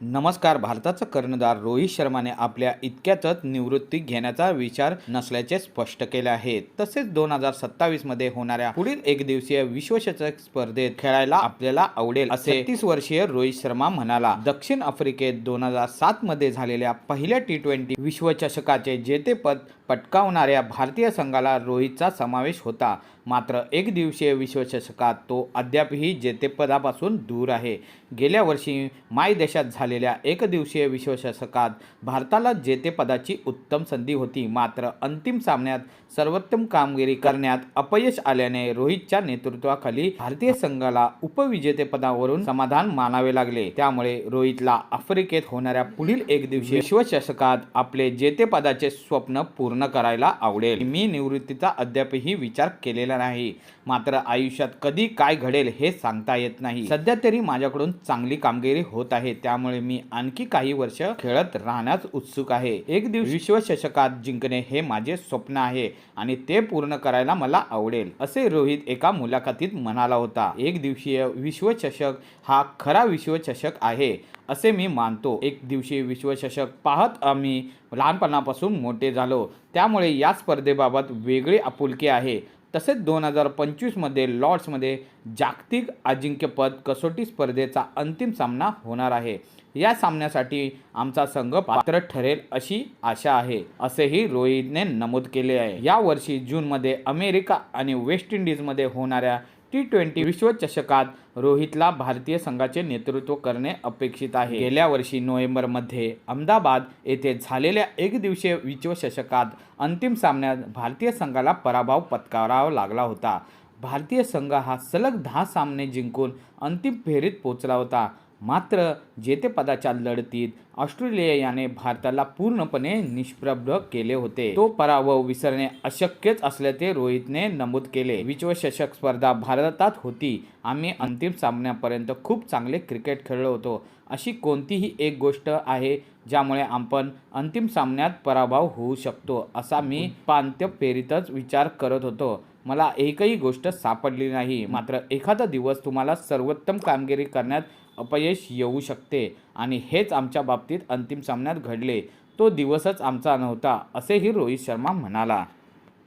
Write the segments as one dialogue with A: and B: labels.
A: नमस्कार भारताचा कर्णधार रोहित शर्माने आपल्या इतक्यातच निवृत्ती घेण्याचा विचार नसल्याचे स्पष्ट केले आहे. तसेच दोन हजार सत्तावीसमध्ये होणाऱ्या पुढील एक दिवसीय विश्वचषक स्पर्धेत खेळायला आपल्याला आवडेल असे तीस वर्षीय रोहित शर्मा म्हणाला. दक्षिण आफ्रिकेत दोन हजार सात मध्ये झालेल्या पहिल्या टी ट्वेंटी विश्वचषकाचे जेतेपद पटकावणाऱ्या भारतीय संघाला रोहितचा समावेश होता. मात्र एक दिवसीय विश्वचषकात तो अद्यापही जेतेपदापासून दूर आहे. गेल्या वर्षी माय देशात झालेल्या एकदिवसीय विश्वचषकात भारताला जेतेपदाची उत्तम संधी होती. मात्र अंतिम सामन्यात सर्वोत्तम कामगिरी करण्यात अपयश आल्याने रोहितच्या नेतृत्वाखाली भारतीय संघाला उपविजेतेपदावरून समाधान मानावे लागले. त्यामुळे रोहितला आफ्रिकेत होणाऱ्या पुढील एक दिवशी विश्वचषकात आपले जेतेपदाचे स्वप्न पूर्ण करायला आवडेल. मी निवृत्तीचा अद्यापही विचार केलेला नाही मात्र आयुष्यात कधी काय घडेल हे सांगता येत नाही. सध्या तरी माझ्याकडून चांगली कामगिरी होत आहे. त्यामुळे मी आणखी काही वर्ष खेळत राहण्यास उत्सुक आहे. एक दिवस विश्वचषकात जिंकणे हे माझे स्वप्न आहे आणि ते पूर्ण करायला मला आवडेल असे रोहित एका मुलाखतीत म्हणाला होता. एक दिवसीय विश्वचषक हा खरा विश्वचषक आहे असे मी मानतो. एक दिवशी विश्वचषक पाहत आम्ही लहानपणापासून मोठे झालो. त्यामुळे या स्पर्धेबाबत वेगळी आपुलकी आहे. तसेच दोन हजार पंचवीसमध्ये लॉर्ड्समध्ये जागतिक अजिंक्यपद कसोटी स्पर्धेचा अंतिम सामना होणार आहे. या सामन्यासाठी आमचा संघ पात्र ठरेल अशी आशा आहे असेही रोहितने नमूद केले आहे. या वर्षी जूनमध्ये अमेरिका आणि वेस्ट इंडिजमध्ये होणाऱ्या टी ट्वेंटी विश्वचषकात रोहितला भारतीय संघाचे नेतृत्व करणे अपेक्षित आहे. गेल्या वर्षी नोव्हेंबरमध्ये अहमदाबाद येथे झालेल्या एकदिवसीय विश्वचषकात अंतिम सामन्यात भारतीय संघाला पराभव पत्करावा लागला होता. भारतीय संघ हा सलग दहा सामने जिंकून अंतिम फेरीत पोचला होता. मात्र जेतेपदाच्या लढतीत ऑस्ट्रेलिया याने भारताला पूर्णपणे निष्प्रभ केले होते. तो पराभव विसरणे अशक्यच असल्याचे रोहितने नमूद केले. विश्वचषक स्पर्धा भारतात होती. आम्ही अंतिम सामन्यापर्यंत खूप चांगले क्रिकेट खेळलो होतो. अशी कोणतीही एक गोष्ट आहे ज्यामुळे आपण अंतिम सामन्यात पराभव होऊ शकतो असा मी पांत्य फेरीतच विचार करत होतो. मला एकही गोष्ट सापडली नाही. मात्र एखादा दिवस तुम्हाला सर्वोत्तम कामगिरी करण्यात अपयश येऊ शकते आणि हेच आमच्या बाबतीत अंतिम सामन्यात घडले. तो दिवसच आमचा नव्हता असेही रोहित शर्मा म्हणाला.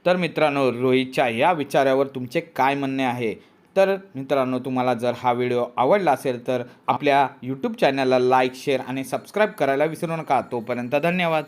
A: तर मित्रांनो रोहितच्या या विचारावर तुमचे काय म्हणणे आहे? तर मित्रांनो तुम्हाला जर हा व्हिडिओ आवडला असेल तर आपल्या यूट्यूब चॅनलला लाईक शेअर आणि सबस्क्राईब करायला विसरू नका. तोपर्यंत धन्यवाद.